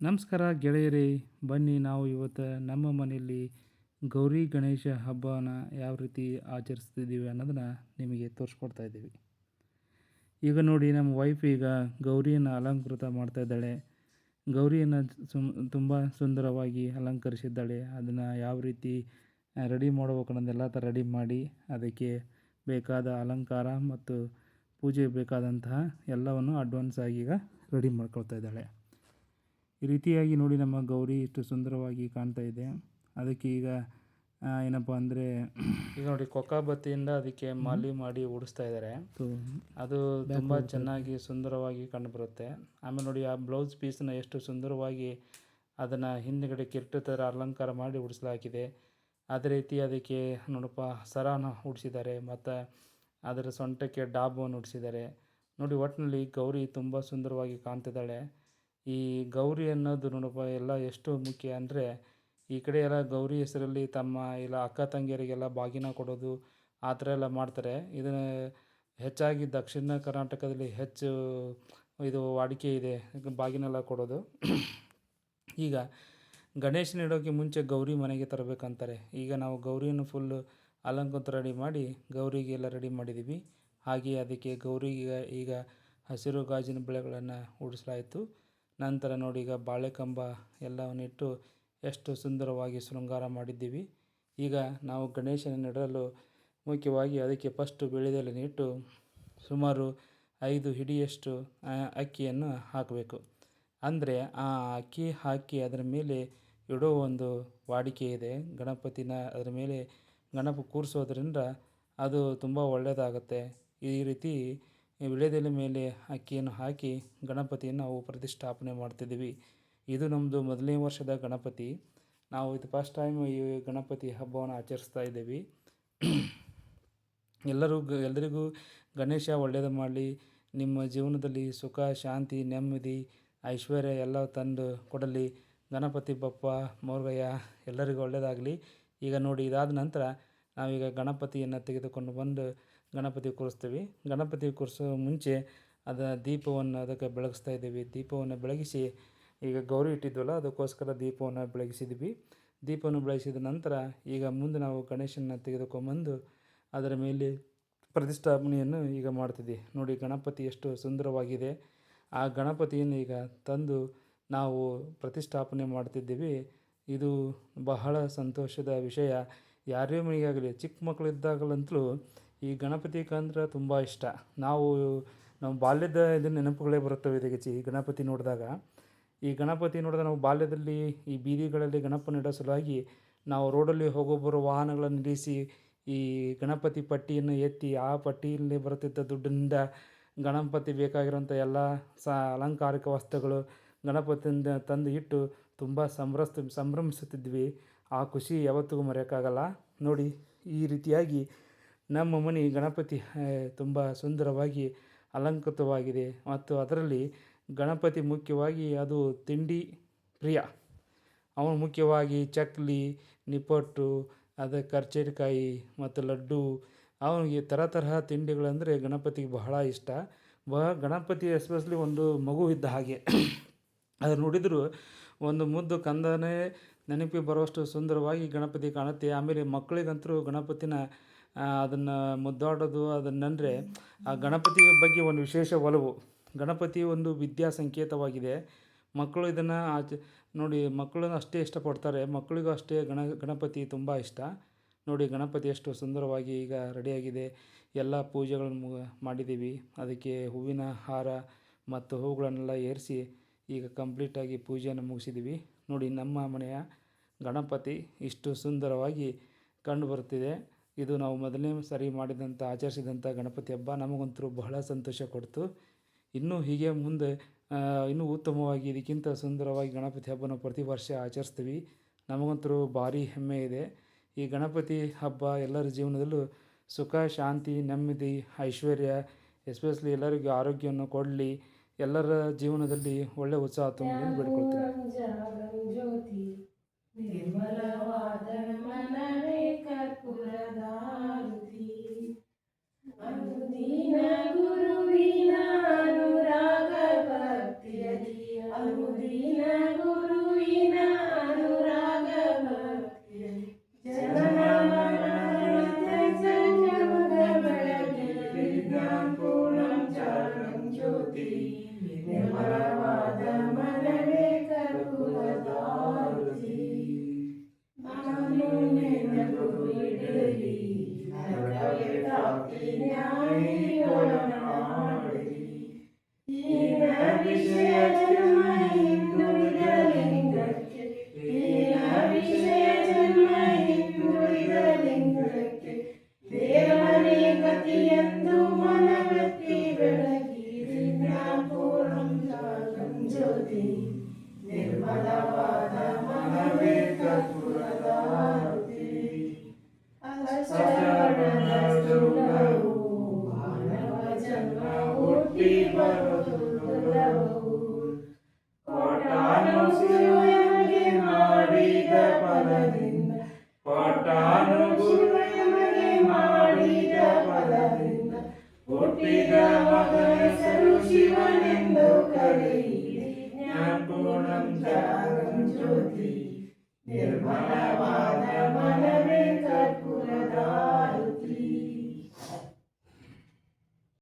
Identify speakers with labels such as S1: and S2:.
S1: ನಮಸ್ಕಾರ ಗೆಳೆಯರೇ, ಬನ್ನಿ ನಾವು ಇವತ್ತು ನಮ್ಮ ಮನೆಯಲ್ಲಿ ಗೌರಿ ಗಣೇಶ ಹಬ್ಬನ ಯಾವ ರೀತಿ ಆಚರಿಸ್ತಿದ್ದೀವಿ ಅನ್ನೋದನ್ನು ನಿಮಗೆ ತೋರಿಸ್ಕೊಡ್ತಾ ಇದ್ದೀವಿ. ಈಗ ನೋಡಿ ನಮ್ಮ ವೈಫ್ ಈಗ ಗೌರಿಯನ್ನು ಅಲಂಕೃತ ಮಾಡ್ತಾ ಇದ್ದಾಳೆ. ಗೌರಿಯನ್ನು ಸುಮ್ ತುಂಬ ಸುಂದರವಾಗಿ ಅಲಂಕರಿಸಿದ್ದಾಳೆ. ಅದನ್ನು ಯಾವ ರೀತಿ ರೆಡಿ ಮಾಡಬೇಕು ಅನ್ನೋದೆಲ್ಲ ಥರ ರೆಡಿ ಮಾಡಿ ಅದಕ್ಕೆ ಬೇಕಾದ ಅಲಂಕಾರ ಮತ್ತು ಪೂಜೆಗೆ ಬೇಕಾದಂತಹ ಎಲ್ಲವನ್ನು ಅಡ್ವಾನ್ಸ್ ಆಗಿ ಈಗ ರೆಡಿ ಮಾಡ್ಕೊಳ್ತಾ ಇದ್ದಾಳೆ. ಈ ರೀತಿಯಾಗಿ ನೋಡಿ ನಮ್ಮ ಗೌರಿ ಎಷ್ಟು ಸುಂದರವಾಗಿ ಕಾಣ್ತಾ ಇದೆ. ಅದಕ್ಕೆ ಈಗ ಏನಪ್ಪ ಅಂದರೆ ಈಗ ನೋಡಿ ಕೊಕ್ಕಬತ್ತಿಯಿಂದ ಅದಕ್ಕೆ ಮಾಲಿ ಮಾಡಿ ಉಡಿಸ್ತಾ ಇದ್ದಾರೆ. ಅದು ತುಂಬ ಚೆನ್ನಾಗಿ ಸುಂದರವಾಗಿ ಕಂಡುಬರುತ್ತೆ. ಆಮೇಲೆ ನೋಡಿ ಆ ಬ್ಲೌಸ್ ಪೀಸನ್ನ ಎಷ್ಟು ಸುಂದರವಾಗಿ ಅದನ್ನು ಹಿಂದ್ಗಡೆ ಕಿರ್ಟ ಥರ ಅಲಂಕಾರ ಮಾಡಿ ಉಡಿಸಲಾಗಿದೆ ಅದೇ ರೀತಿ ಅದಕ್ಕೆ ನೋಡಪ್ಪ ಸರಾನ ಉಡಿಸಿದ್ದಾರೆ ಮತ್ತು ಅದರ ಸೊಂಟಕ್ಕೆ ಡಾಬವನ್ನು ಉಡಿಸಿದ್ದಾರೆ. ನೋಡಿ ಒಟ್ಟಿನಲ್ಲಿ ಗೌರಿ ತುಂಬ ಸುಂದರವಾಗಿ ಕಾಣ್ತಿದ್ದಾಳೆ. ಈ ಗೌರಿ ಅನ್ನೋದು ನೋಡಪ್ಪ, ಎಲ್ಲ ಎಷ್ಟು ಮುಖ್ಯ ಅಂದರೆ, ಈ ಕಡೆ ಎಲ್ಲ ಗೌರಿ ಹೆಸರಲ್ಲಿ ತಮ್ಮ ಇಲ್ಲ ಅಕ್ಕ ತಂಗಿಯರಿಗೆಲ್ಲ ಬಾಗಿನ ಕೊಡೋದು, ಆ ಥರ ಎಲ್ಲ ಮಾಡ್ತಾರೆ. ಇದನ್ನು ಹೆಚ್ಚಾಗಿ ದಕ್ಷಿಣ ಕರ್ನಾಟಕದಲ್ಲಿ ಹೆಚ್ಚು ಇದು ವಾಡಿಕೆ ಇದೆ ಬಾಗಿನೆಲ್ಲ ಕೊಡೋದು. ಈಗ ಗಣೇಶನ ಇಡೋಕ್ಕೆ ಮುಂಚೆ ಗೌರಿ ಮನೆಗೆ ತರಬೇಕಂತಾರೆ. ಈಗ ನಾವು ಗೌರಿಯನ್ನು ಫುಲ್ಲು ಅಲಂಕೃತ ರೆಡಿ ಮಾಡಿ ಗೌರಿಗೆಲ್ಲ ರೆಡಿ ಮಾಡಿದ್ದೀವಿ ಹಾಗೆ ಅದಕ್ಕೆ ಗೌರಿಗೆ ಈಗ ಹಸಿರು ಗಾಜಿನ ಬೆಳೆಗಳನ್ನು ಉಡಿಸಲಾಯಿತು. ನಂತರ ನೋಡಿ ಈಗ ಬಾಳೆ ಬಾಳೆಕಂಬ ಎಲ್ಲವನ್ನಿಟ್ಟು ಎಷ್ಟು ಸುಂದರವಾಗಿ ಶೃಂಗಾರ ಮಾಡಿದ್ದೀವಿ. ಈಗ ನಾವು ಗಣೇಶನ ಇಡಲು ಮುಖ್ಯವಾಗಿ ಅದಕ್ಕೆ ಫಸ್ಟು ಇಟ್ಟು ಸುಮಾರು ಐದು ಹಿಡಿಯಷ್ಟು ಅಕ್ಕಿಯನ್ನು ಹಾಕಬೇಕು. ಅಂದರೆ ಆ ಅಕ್ಕಿ ಹಾಕಿ ಅದರ ಮೇಲೆ ಇಡೋ ಒಂದು ವಾಡಿಕೆ ಇದೆ. ಗಣಪತಿನ ಅದರ ಮೇಲೆ ಗಣಪ ಕೂರಿಸೋದ್ರಿಂದ ಅದು ತುಂಬ ಒಳ್ಳೆಯದಾಗತ್ತೆ ಈ ರೀತಿ ವಿಳ್ಯದೆಲೆ ಮೇಲೆ ಅಕ್ಕಿಯನ್ನು ಹಾಕಿ ಗಣಪತಿಯನ್ನು ನಾವು ಪ್ರತಿಷ್ಠಾಪನೆ ಮಾಡ್ತಿದ್ದೀವಿ. ಇದು ನಮ್ಮದು ಮೊದಲನೇ ವರ್ಷದ ಗಣಪತಿ. ನಾವು ಇದು ಫಸ್ಟ್ ಟೈಮ್ ಈ ಗಣಪತಿ ಹಬ್ಬವನ್ನು ಆಚರಿಸ್ತಾ ಇದ್ದೀವಿ. ಎಲ್ಲರೂ ಎಲ್ಲರಿಗೂ ಗಣೇಶ ಒಳ್ಳೆಯದು ಮಾಡಲಿ. ನಿಮ್ಮ ಜೀವನದಲ್ಲಿ ಸುಖ, ಶಾಂತಿ, ನೆಮ್ಮದಿ, ಐಶ್ವರ್ಯ ಎಲ್ಲ ತಂದು ಕೊಡಲಿ. ಗಣಪತಿ ಬಪ್ಪ, ಮೋರ್ಗಯ್ಯ ಎಲ್ಲರಿಗೂ ಒಳ್ಳೆಯದಾಗಲಿ ಈಗ ನೋಡಿ ಇದಾದ ನಂತರ ನಾವೀಗ ಗಣಪತಿಯನ್ನು ತೆಗೆದುಕೊಂಡು ಬಂದು ಗಣಪತಿ ಕೂರಿಸ್ತೀವಿ. ಗಣಪತಿ ಕೂರಿಸೋ ಮುಂಚೆ ಅದ ದೀಪವನ್ನು ಅದಕ್ಕೆ ಬೆಳಗಿಸ್ತಾ ಇದ್ದೀವಿ. ದೀಪವನ್ನು ಬೆಳಗಿಸಿ ಈಗ ಗೌರಿ ಇಟ್ಟಿದ್ವಲ್ಲ, ಅದಕ್ಕೋಸ್ಕರ ದೀಪವನ್ನು ಬೆಳಗಿಸಿದ್ವಿ ದೀಪವನ್ನು ಬೆಳಗಿಸಿದ ನಂತರ ಈಗ ಮುಂದೆ ನಾವು ಗಣೇಶನ ತೆಗೆದುಕೊಂಬಂದು ಅದರ ಮೇಲೆ ಪ್ರತಿಷ್ಠಾಪನೆಯನ್ನು ಈಗ ಮಾಡ್ತಿದ್ವಿ ನೋಡಿ ಗಣಪತಿ ಎಷ್ಟು ಸುಂದರವಾಗಿದೆ. ಆ ಗಣಪತಿಯನ್ನು ಈಗ ತಂದು ನಾವು ಪ್ರತಿಷ್ಠಾಪನೆ ಮಾಡ್ತಿದ್ದೀವಿ. ಇದು ಬಹಳ ಸಂತೋಷದ ವಿಷಯ. ಯಾರೇ ಮನೆಗಾಗಲಿ, ಚಿಕ್ಕ ಮಕ್ಕಳಿದ್ದಾಗಲಂತಲೂ ಈ ಗಣಪತಿ ಕಂದ್ರೆ ತುಂಬ ಇಷ್ಟ. ನಾವು ನಮ್ಮ ಬಾಲ್ಯದ ಇದು ನೆನಪುಗಳೇ ಬರುತ್ತವೆ ಇದಕ್ಕೆ ಈ ಗಣಪತಿ ನೋಡಿದಾಗ. ಈ ಗಣಪತಿ ನೋಡಿದಾಗ ನಾವು ಬಾಲ್ಯದಲ್ಲಿ ಈ ಬೀದಿಗಳಲ್ಲಿ ಗಣಪನ ಇಡೋ ಸಲುವಾಗಿ ನಾವು ರೋಡಲ್ಲಿ ಹೋಗೋ ಬರೋ ವಾಹನಗಳನ್ನು ನಿಲ್ಲಿಸಿ ಈ ಗಣಪತಿ ಪಟ್ಟಿಯನ್ನು ಎತ್ತಿ ಆ ಪಟ್ಟಿಯಲ್ಲಿ ಬರುತ್ತಿದ್ದ ದುಡ್ಡಿನಿಂದ ಗಣಪತಿ ಬೇಕಾಗಿರುವಂಥ ಎಲ್ಲ ಸ, ಅಲಂಕಾರಿಕ ವಸ್ತುಗಳು ಗಣಪತಿಯಿಂದ ತಂದು ಇಟ್ಟು ತುಂಬ ಸಂಭ್ರಸ್ ಸಂಭ್ರಮಿಸುತ್ತಿದ್ವಿ. ಆ ಖುಷಿ ಯಾವತ್ತಿಗೂ ಮರೆಯೋಕ್ಕಾಗಲ್ಲ. ನೋಡಿ, ಈ ರೀತಿಯಾಗಿ ನಮ್ಮ ಮನೆ ಗಣಪತಿ ತುಂಬ ಸುಂದರವಾಗಿ ಅಲಂಕೃತವಾಗಿದೆ. ಮತ್ತು ಅದರಲ್ಲಿ ಗಣಪತಿ ಮುಖ್ಯವಾಗಿ ಅದು ತಿಂಡಿ ಪ್ರಿಯ. ಅವನು ಮುಖ್ಯವಾಗಿ ಚಕ್ಲಿ, ನಿಪ್ಪಟ್ಟು, ಅದು ಕರ್ಚೇರಿಕಾಯಿ ಮತ್ತು ಲಡ್ಡು. ಅವನಿಗೆ ಥರ ತರಹ ತಿಂಡಿಗಳಂದರೆ ಗಣಪತಿಗೆ ಬಹಳ ಇಷ್ಟ. ಬ, ಗಣಪತಿ ಎಸ್ಪೆಷಲಿ ಒಂದು ಮಗು ಇದ್ದ ಹಾಗೆ. ಅದು ನೋಡಿದರೂ ಒಂದು ಮುದ್ದು ಕಂದನೇ ನೆನಪಿಗೆ ಬರುವಷ್ಟು ಸುಂದರವಾಗಿ ಗಣಪತಿ ಕಾಣುತ್ತೆ. ಆಮೇಲೆ ಮಕ್ಕಳಿಗಂತರೂ ಗಣಪತಿನ ಅದನ್ನು ಮುದ್ದಾಡೋದು, ಅದನ್ನಂದರೆ ಆ ಗಣಪತಿ ಬಗ್ಗೆ ಒಂದು ವಿಶೇಷ ಒಲವು. ಗಣಪತಿ ಒಂದು ವಿದ್ಯಾ ಸಂಕೇತವಾಗಿದೆ. ಮಕ್ಕಳು ಇದನ್ನು ಆಚ, ನೋಡಿ, ಮಕ್ಕಳನ್ನು ಅಷ್ಟೇ ಇಷ್ಟಪಡ್ತಾರೆ. ಮಕ್ಕಳಿಗೂ ಅಷ್ಟೇ ಗಣ, ಗಣಪತಿ ತುಂಬ ಇಷ್ಟ. ನೋಡಿ, ಗಣಪತಿ ಎಷ್ಟು ಸುಂದರವಾಗಿ ಈಗ ರೆಡಿಯಾಗಿದೆ. ಎಲ್ಲ ಪೂಜೆಗಳನ್ನು ಮಾಡಿದ್ದೀವಿ. ಅದಕ್ಕೆ ಹೂವಿನ ಹಾರ ಮತ್ತು ಹೂಗಳನ್ನೆಲ್ಲ ಏರಿಸಿ ಈಗ ಕಂಪ್ಲೀಟಾಗಿ ಪೂಜೆಯನ್ನು ಮುಗಿಸಿದ್ದೀವಿ. ನೋಡಿ, ನಮ್ಮ ಮನೆಯ ಗಣಪತಿ ಇಷ್ಟು ಸುಂದರವಾಗಿ ಕಂಡು ಬರುತ್ತಿದೆ. ಇದು ನಾವು ಮೊದಲನೇ ಸರಿ ಮಾಡಿದಂಥ ಆಚರಿಸಿದಂಥ ಗಣಪತಿ ಹಬ್ಬ. ನಮಗಂತೂ ಬಹಳ ಸಂತೋಷ ಕೊಡ್ತು. ಇನ್ನೂ ಹೀಗೆ ಮುಂದೆ ಇನ್ನೂ ಉತ್ತಮವಾಗಿ, ಇದಕ್ಕಿಂತ ಸುಂದರವಾಗಿ ಗಣಪತಿ ಹಬ್ಬನ ಪ್ರತಿ ವರ್ಷ ಆಚರಿಸ್ತೀವಿ. ನಮಗಂತೂ ಭಾರಿ ಹೆಮ್ಮೆ ಇದೆ. ಈ ಗಣಪತಿ ಹಬ್ಬ ಎಲ್ಲರ ಜೀವನದಲ್ಲೂ ಸುಖ, ಶಾಂತಿ, ನೆಮ್ಮದಿ, ಐಶ್ವರ್ಯ, ಎಸ್ಪೆಷಲಿ ಎಲ್ಲರಿಗೂ ಆರೋಗ್ಯವನ್ನು ಕೊಡಲಿ. ಎಲ್ಲರ ಜೀವನದಲ್ಲಿ ಒಳ್ಳೆಯ ಉತ್ಸಾಹ ತುಂಬಿ ಬಿಡ್ಕೊಳ್ತೀನಿ.
S2: ನಿರ್ಮಲವಾದ ಮನವೇ ಕರ್ಪೂರದಾರುತಿ ജ്യോതിയന്തു മനമെത്തി വിളകി പൂർണം ലോകം ജ്യോതി. നിർമ്മലവാദ മനമേ കർപ്പുരതാരതി അശ്വരവണസ്തുലവു മാനവജന്മ ഊട്ടി വരതുലവു കോടാനോ സിരുയങ്കി മാറിക പലതി whenever they believe.